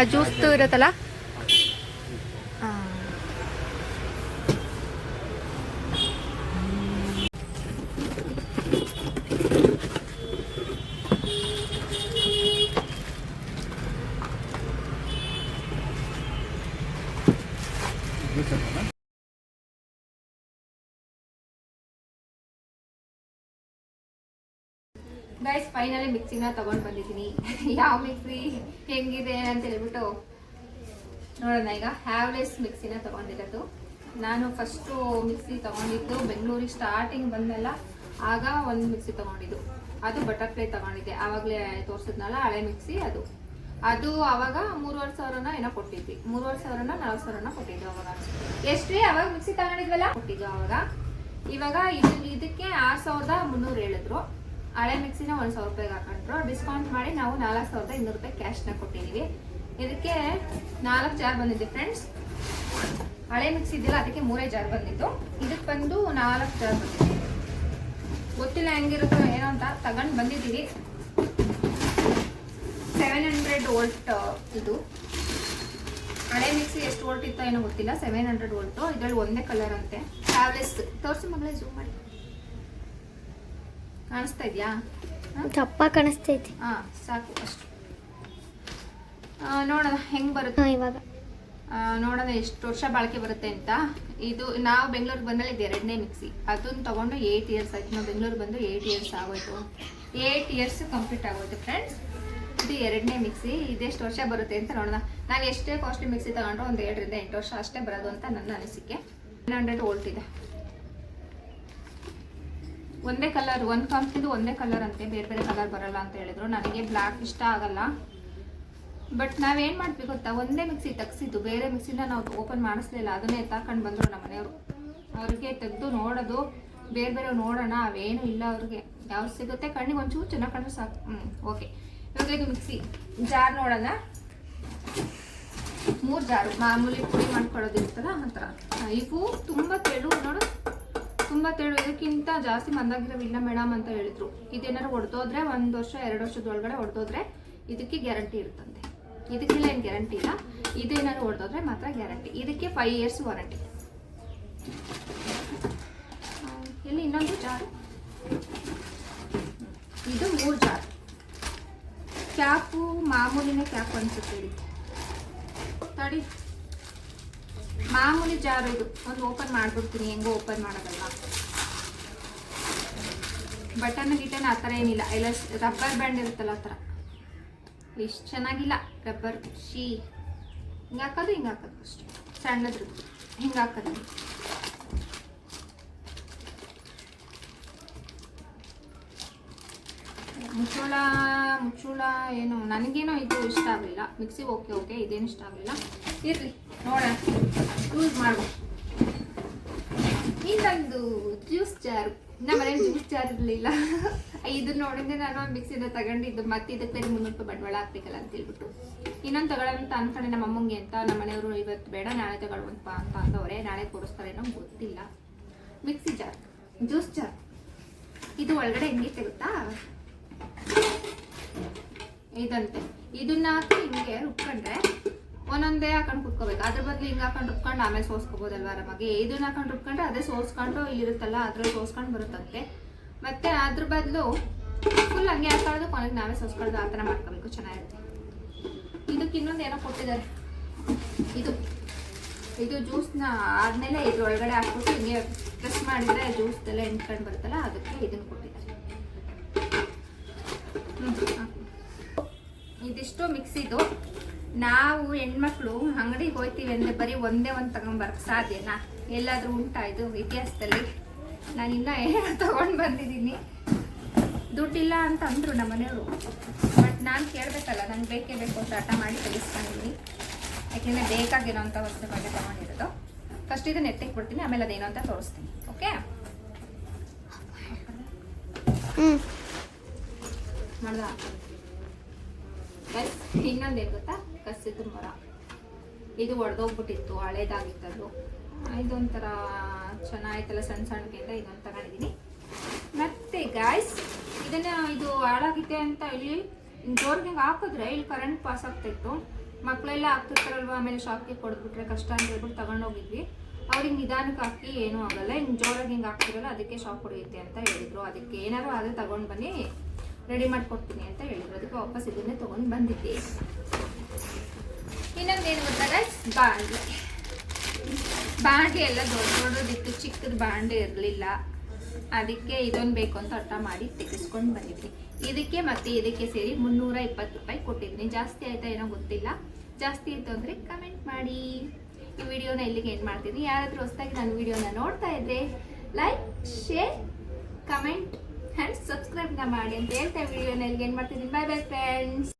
ಆ ಜ್ಯೂಸ್ ಇರತ್ತಲ್ಲ? Guys finally ಮಿಕ್ಸಿನ ತಗೊಂಡು ಬಂದಿದ್ದೀನಿ. ಯಾವ ಮಿಕ್ಸಿ ಹೆಂಗಿದೆ ಅಂತ ಹೇಳ್ಬಿಟ್ಟು ನೋಡೋಣ ಈಗ. ಹ್ಯಾವ್ಲೆಸ್ ಮಿಕ್ಸಿನ ತಗೊಂಡಿರೋದು. ನಾನು ಫಸ್ಟು ಮಿಕ್ಸಿ ತಗೊಂಡಿದ್ದು ಬೆಂಗಳೂರಿಗೆ ಸ್ಟಾರ್ಟಿಂಗ್ ಬಂದಲ್ಲ ಆಗ ಒಂದು ಮಿಕ್ಸಿ ತಗೊಂಡಿದ್ದು. ಅದು ಬಟರ್ಫ್ಲೈ ತಗೊಂಡಿದ್ದೆ. ಆವಾಗಲೇ ತೋರಿಸಿದ್ನಲ್ಲ, ಹಳೆ ಮಿಕ್ಸಿ ಅದು. ಅದು ಆವಾಗ ಮೂರುವರೆ ಸಾವಿರನ ಏನೋ ಕೊಟ್ಟಿದ್ವಿ. ಮೂರುವರೆ ಸಾವಿರನ, ನಾಲ್ಕು ಸಾವಿರನ ಕೊಟ್ಟಿದ್ದು ಅವಾಗ ಎಷ್ಟ್ರಿ ಅವಾಗ ಮಿಕ್ಸಿ ತಗೊಂಡಿದ್ವಲ್ಲ? ಕೊಟ್ಟಿದ್ದು ಅವಾಗ ಇವಾಗ ಇದು ಇದಕ್ಕೆ ಆರು ಸಾವಿರದ ಮುನ್ನೂರು ಹೇಳಿದ್ರು. ಹಳೆ ಮಿಕ್ಸಿನ ಒಂದು ಸಾವಿರ ರೂಪಾಯಿಗೆ ಹಾಕೊಂಡ್ರು. ಡಿಸ್ಕೌಂಟ್ ಮಾಡಿ ನಾವು ನಾಲ್ಕು ಸಾವಿರದ ಇನ್ನೂರು ರೂಪಾಯಿ ಕ್ಯಾಶ್ನ ಕೊಟ್ಟಿದೀವಿ. ಇದಕ್ಕೆ ನಾಲ್ಕು ಜಾರ್ ಬಂದಿದೆ ಫ್ರೆಂಡ್ಸ್ ಹಳೆ ಮಿಕ್ಸಿ ಇದೆಯಲ್ಲ ಅದಕ್ಕೆ ಮೂರೇ ಜಾರ್ ಬಂದಿತ್ತು. ಇದಕ್ಕೆ ಬಂದು ನಾಲ್ಕು ಜಾರ್ ಬಂದಿದೆ. ಗೊತ್ತಿಲ್ಲ ಹೆಂಗಿರುತ್ತೋ ಏನೋ ಅಂತ ತಗೊಂಡು ಬಂದಿದ್ದೀವಿ. ಸೆವೆನ್ ಹಂಡ್ರೆಡ್ ವೋಲ್ಟ್ ಇದು. ಹಳೆ ಮಿಕ್ಸಿ ಎಷ್ಟು ವೋಲ್ಟ್ ಇತ್ತೋ ಏನೋ ಗೊತ್ತಿಲ್ಲ. ಸೆವೆನ್ ಹಂಡ್ರೆಡ್ ವೋಲ್ಟು ಇದರಲ್ಲಿ ಒಂದೇ ಕಲರ್ ಅಂತೆ. ಟ್ಯಾಬ್ಲೆಟ್ಸ್ ತೋರಿಸಿ ಮಗಳೇ ಜೂಮ್ ಮಾಡಿ. ಕಾಣಿಸ್ತಾ ಇದೆಯಾ? ದಪ್ಪ ಕಾಣಿಸ್ತೈತಿ ಹಾ ಸಾಕು ಅಷ್ಟು. ನೋಡೋಣ ಹೆಂಗ್ ಬರುತ್ತೆ? ಇವಾಗ. ನೋಡೋಣ ಎಷ್ಟು ವರ್ಷ ಬಾಳಿಕೆ ಬರುತ್ತೆ ಅಂತ. ಇದು ನಾವು ಬೆಂಗಳೂರಿಗೆ ಬಂದಲ್ಲಿ ಇದು ಎರಡನೇ ಮಿಕ್ಸಿ. ಅದನ್ನ ತಗೊಂಡು ಏಯ್ಟ್ ಇಯರ್ಸ್ ಆಯ್ತು. ನಾವು ಬೆಂಗಳೂರು ಬಂದು ಏಯ್ಟ್ ಇಯರ್ಸ್ ಆಗೋಯ್ತು. ಏಯ್ಟ್ ಇಯರ್ಸ್ ಕಂಪ್ಲೀಟ್ ಆಗೋಯ್ತು ಫ್ರೆಂಡ್ಸ್. ಇದು ಎರಡನೇ ಮಿಕ್ಸಿ. ಇದೆಷ್ಟು ವರ್ಷ ಬರುತ್ತೆ ಅಂತ ನೋಡೋಣ. ನಾವು ಎಷ್ಟೇ ಕಾಸ್ಟ್ಲಿ ಮಿಕ್ಸಿ ತಗೊಂಡ್ರು ಒಂದು ಎರಡರಿಂದ ಎಂಟು ವರ್ಷ ಅಷ್ಟೇ ಬರೋದು ಅಂತ ನನ್ನ ಅನಿಸಿಕೆ. ಹಂಡ್ರೆಡ್ ವೋಲ್ಟ್ ಇದೆ. ಒಂದೇ ಕಲರ್ ಒಂದು ಕಂಪ್ನಿದು ಒಂದೇ ಕಲರ್ ಅಂತೆ, ಬೇರೆ ಬೇರೆ ಕಲರ್ ಬರಲ್ಲ ಅಂತ ಹೇಳಿದ್ರು. ನನಗೆ ಬ್ಲ್ಯಾಕ್ ಇಷ್ಟ ಆಗಲ್ಲ. ಬಟ್ ನಾವೇನು ಮಾಡ್ಬೇಕು ಗೊತ್ತಾ? ಒಂದೇ ಮಿಕ್ಸಿ ತೆಗ್ಸಿದ್ದು, ಬೇರೆ ಮಿಕ್ಸಿನ ನಾವು ಓಪನ್ ಮಾಡಿಸ್ಲಿಲ್ಲ. ಅದನ್ನೇ ಎತ್ತಾಕೊಂಡು ಬಂದರು ನಮ್ಮ ಮನೆಯವರು. ಅವ್ರಿಗೆ ತೆಗೆದು ನೋಡೋದು, ಬೇರೆ ಬೇರೆ ನೋಡೋಣ, ಅವೇನು ಇಲ್ಲ ಅವ್ರಿಗೆ. ಯಾವ್ದು ಸಿಗುತ್ತೆ? ಕಣ್ಣಿಗೆ ಒಂಚೂರು ಚೆನ್ನಾಗಿ ಕಂಡ್ರೆ ಸಾಕು. ಹ್ಞೂ ಓಕೆ ಇವಾಗ ಮಿಕ್ಸಿ ಜಾರ್ ನೋಡೋಣ? ಮೂರು ಜಾರು. ಮಾಮೂಲಿ ಪುಡಿ ಮಾಡ್ಕೊಳ್ಳೋದಿರ್ತದ ಆ ಥರ. ಇವು ತುಂಬ ತೆಳು, ನೋಡು. ತುಂಬ ತೆಳುವುದಕ್ಕಿಂತ ಜಾಸ್ತಿ ಮಂದಾಗಿರೋವಿಲ್ಲ ಮೇಡಮ್ ಅಂತ ಹೇಳಿದ್ರು. ಇದೇನಾದ್ರು ಹೊಡೆದೋದ್ರೆ ಒಂದು ವರ್ಷ, ಎರಡು ವರ್ಷದೊಳಗಡೆ ಹೊಡೆದೋದ್ರೆ ಇದಕ್ಕೆ ಗ್ಯಾರಂಟಿ ಇರುತ್ತಂತೆ. ಇದಕ್ಕೆಲ್ಲ ಏನು ಗ್ಯಾರಂಟಿ ಇಲ್ಲ. ಇದೇನಾದ್ರು ಹೊಡೆದೋದ್ರೆ ಮಾತ್ರ ಗ್ಯಾರಂಟಿ. ಇದಕ್ಕೆ ಫೈವ್ ಇಯರ್ಸ್ ವಾರಂಟಿ ಇಲ್ಲಿ ಇನ್ನೊಂದು ಜಾರು. ಇದು ಮೂರು ಜಾರ್. ಕ್ಯಾಪು, ಮಾಮೂಲಿನೇ ಕ್ಯಾಪ್ ಅನ್ಸುತ್ತೆ ತಡಿ. ಮಾಮೂಲಿ ಜಾರು ಇದು. ಒಂದು ಓಪನ್ ಮಾಡ್ಬಿಡ್ತೀನಿ. ಹೆಂಗೋ ಓಪನ್ ಮಾಡೋದಲ್ಲ. ಬಟನ್ ಗಿಟನ್ ಆ ಥರ ಏನಿಲ್ಲ. ಎಲ್ಲ ರಬ್ಬರ್ ಬ್ಯಾಂಡ್ ಇರುತ್ತಲ್ಲ ಆ ಥರ. ಇಷ್ಟು ಚೆನ್ನಾಗಿಲ್ಲ. ರಬ್ಬರ್, ಶೀ. ಹಿಂಗೆ ಹಾಕೋದು ಹಿಂಗೆ ಹಾಕೋದು ಅಷ್ಟು. ಸಣ್ಣದ್ರದ್ದು. ಹಿಂಗೆ ಹಾಕೋದು. ಮುಚ್ಚೋಳ ಮುಚ್ಚೋಳ ಏನು. ನನಗೇನೋ ಇದು ಇಷ್ಟ ಆಗಲಿಲ್ಲ. ಮಿಕ್ಸಿ ಓಕೆ ಓಕೆ ಇದೇನು ಇಷ್ಟ ಆಗಲಿಲ್ಲ. ಇರಲಿ. ನೋಡೋಣ. ಯೂಸ್ ಮಾಡು. ಇನ್ನೊಂದು ಜ್ಯೂಸ್ ಜಾರ್ ನಮ್ಮ ಮನೇಲಿ ಜ್ಯೂಸ್ ಜಾರ್ ಇರಲಿಲ್ಲ. ಇದು ನೋಡಿದ್ರೆ ನಾನು ಮಿಕ್ಸಿನ ತಗೊಂಡಿದ್ದು. ಮತ್ತೆ ಇದಕ್ಕೆ ಮುನ್ನೂರು ರೂಪಾಯಿ ಬಂಡವಾಳ ಹಾಕ್ಬೇಕಲ್ಲ ಅಂತ ಹೇಳ್ಬಿಟ್ಟು. ಇನ್ನೊಂದು ತಗೊಳ್ಳೋಣ ಅಂತ ಅನ್ಕೊಂಡೆ ನಮ್ಮ ಅಮ್ಮಂಗೆ ಅಂತ. ನಮ್ಮ ಮನೆಯವರು ಇವತ್ತು ಬೇಡ, ನಾಳೆ ತಗೊಳ್ಳುವಂತ ಅಂತ ಅಂದವ್ರೆ. ನಾಳೆ ಕೊಡಿಸ್ತಾರೇನೋ ಗೊತ್ತಿಲ್ಲ. ಮಿಕ್ಸಿ ಜಾರ್ ಜ್ಯೂಸ್ ಜಾರ್ ಇದು ಒಳಗಡೆ ಹೆಂಗೆ ಗೊತ್ತಾ? ಇದಂತೆ. ಇದನ್ನ ಹಾಕಿ ಹಿಂಗೆ ರುಬ್ಕೊಂಡ್ರೆ ಒಂದೊಂದೇ ಹಾಕೊಂಡು ಕುತ್ಕೋಬೇಕು. ಅದ್ರ ಬದಲು ಹಿಂಗೆ ಹಾಕೊಂಡು ರುಬ್ಕೊಂಡು ಆಮೇಲೆ ಸೋಸ್ಕೋಬೋದಲ್ವ ಆರಾಮಾಗಿ? ಇದನ್ನ ಹಾಕೊಂಡು ರುಬ್ಕೊಂಡ್ರೆ ಅದೇ ಸೋಸ್ಕೊಂಡು ಇಲ್ಲಿರುತ್ತಲ್ಲ, ಅದ್ರಲ್ಲಿ ಸೋಸ್ಕೊಂಡು ಬರುತ್ತಂತೆ ಮತ್ತೆ ಅದ್ರ ಬದಲು ಫುಲ್ ಹಂಗೆ ಹಾಕೊಳ್ಳೋದು, ಕೊನೆಗೆ ನಾವೇ ಸೋಸ್ಕೊಳ್ಳೋದು, ಆ ಥರ ಮಾಡ್ಕೋಬೇಕು. ಚೆನ್ನಾಗಿರುತ್ತೆ. ಇದಕ್ಕೆ ಇನ್ನೊಂದು ಏನೋ ಕೊಟ್ಟಿದ್ದಾರೆ. ಇದು. ಇದು ಜ್ಯೂಸ್ನ ಆದ್ಮೇಲೆ ಇದ್ರ ಒಳಗಡೆ ಹಾಕ್ಬಿಟ್ಟು ಹಿಂಗೆ ಪ್ರೆಸ್ ಮಾಡಿದ್ರೆ ಜ್ಯೂಸ್ದೆಲ್ಲ ಎಂಟ್ಕೊಂಡು ಬರುತ್ತಲ್ಲ, ಅದಕ್ಕೆ ಇದನ್ನು ಕೊಟ್ಟಿದ್ದಾರೆ. ಇದಿಷ್ಟು ಮಿಕ್ಸಿದು. ನಾವು ಹೆಣ್ಮಕ್ಳು ಅಂಗಡಿಗೆ ಹೋಗ್ತೀವಿ ಅಂದರೆ ಬರೀ ಒಂದೇ ಒಂದು ತಗೊಂಬರಕ್ಕೆ ಸಾಧ್ಯನಾ? ಎಲ್ಲಾದರೂ ಉಂಟಾ ಇದು ಇತಿಹಾಸದಲ್ಲಿ? ನಾನಿನ್ನ ಏನೋ ತಗೊಂಡು ಬಂದಿದ್ದೀನಿ. ದುಡ್ಡಿಲ್ಲ ಅಂತ ಅಂದರು ನಮ್ಮ ಮನೆಯವರು. ಬಟ್ ನಾನು ಕೇಳಬೇಕಲ್ಲ ನಂಗೆ ಬೇಕೇ ಬೇಕು ಅಂತ ಹಠ ಮಾಡಿ ಕಲಿಸ್ಕೊಂಡಿದ್ದೀನಿ ಯಾಕೆಂದರೆ ಬೇಕಾಗಿರೋಂಥ ವಸ್ತುಗಳನ್ನ ತಗೊಂಡಿರೋದು. ಫಸ್ಟ್ ಇದನ್ನ ಎತ್ತಿಗೆ ಬಿಡ್ತೀನಿ ಆಮೇಲೆ ಅದೇನೋ ಅಂತ ತೋರಿಸ್ತೀನಿ. ಓಕೆ ಮಾಡ್ದ? ಇನ್ನೊಂದೇನು ಗೊತ್ತಾ? ಕಸಿದ ಮರ. ಇದು ಒಡೆದೋಗ್ಬಿಟ್ಟಿತ್ತು ಹಳೇದಾಗಿತ್ತದು ಇದೊಂಥರ ಚೆನ್ನಾಗಿತ್ತಲ್ಲ ಸಣ್ಣ ಸಣ್ಣಕ್ಕಿಂತ ಇದೊಂದು ತಗೊಂಡಿದ್ದೀನಿ ಮತ್ತೆ ಇದನ್ನು ಇದನ್ನ ಹಾಳಾಗಿದೆ ಅಂತ ಇಲ್ಲಿ ಜೋರ್ಗೆ ಹಾಕಿದ್ರೆ ಇಲ್ಲಿ ಕರೆಂಟ್ ಪಾಸ್ ಆಗ್ತಾಯಿತ್ತು ಮಕ್ಕಳೆಲ್ಲ ಹಾಕ್ತಿರ್ತಾರಲ್ವ, ಆಮೇಲೆ ಶಾಪ್ಗೆ ಕೊಡ್ಬಿಟ್ರೆ ಕಷ್ಟ ಅಂತ ಹೇಳ್ಬಿಟ್ಟು ತಗೊಂಡೋಗಿದ್ವಿ. ಅವ್ರಿಗೆ ನಿಧಾನಕ್ಕೆ ಹಾಕಿ ಏನೂ ಆಗಲ್ಲ ಹಿಂಗೆ ಜೋರಾಗಿ ಹಿಂಗೆ ಹಾಕ್ತಿರಲ್ಲ, ಅದಕ್ಕೆ ಶಾಕ್ ಹೊಡೆಯುತ್ತೆ ಅಂತ ಹೇಳಿದ್ರು. ಅದಕ್ಕೆ ಏನಾದ್ರು ಆದರೆ ತಗೊಂಡು ಬನ್ನಿ ರೆಡಿ ಮಾಡಿಕೊಡ್ತೀನಿ ಅಂತ ಹೇಳಿದ್ರು. ಅದಕ್ಕೆ ವಾಪಸ್ ಇದನ್ನೇ ತೊಗೊಂಡು ಬಂದಿದ್ದೆ. ಇನ್ನೊಂದೇನು ಗೊತ್ತಾ ಗೈಸ್ ಬಾಂಡೆ. ಬಾಂಡೆ ಎಲ್ಲ ದೊಡ್ಡ ದೊಡ್ಡದಿತ್ತು, ಚಿಕ್ಕದ ಬಾಂಡೆ ಇರಲಿಲ್ಲ. ಅದಕ್ಕೆ ಇದೊಂದು ಬೇಕು ಅಂತ ಅರ್ಥ ಮಾಡಿ ತೆಗೆಸ್ಕೊಂಡು ಬಂದಿದ್ವಿ. ಇದಕ್ಕೆ ಮತ್ತೆ ಇದಕ್ಕೆ ಸೇರಿ ಮುನ್ನೂರ ಇಪ್ಪತ್ತು ರೂಪಾಯಿ ಕೊಟ್ಟಿದ್ದೀನಿ ಜಾಸ್ತಿ ಆಯ್ತಾ ಏನೋ ಗೊತ್ತಿಲ್ಲ. ಜಾಸ್ತಿ ಆಯ್ತು ಅಂದರೆ ಕಮೆಂಟ್ ಮಾಡಿ. ಈ ವಿಡಿಯೋನ ಇಲ್ಲಿಗೆ ಏನು ಮಾಡ್ತೀನಿ. ಯಾರಾದರೂ ಹೊಸದಾಗಿ ನನ್ನ ವಿಡಿಯೋನ ನೋಡ್ತಾ ಇದ್ರೆ ಲೈಕ್ ಶೇರ್ ಕಮೆಂಟ್ ಆ್ಯಂಡ್ ಸಬ್ಸ್ಕ್ರೈಬ್ನ ಮಾಡಿ ಅಂತ ಹೇಳ್ತಾ ವಿಡಿಯೋನ ಇಲ್ಲಿಗೆ ಏನು ಮಾಡ್ತೀನಿ ಬೈ ಬೈ ಫ್ರೆಂಡ್ಸ್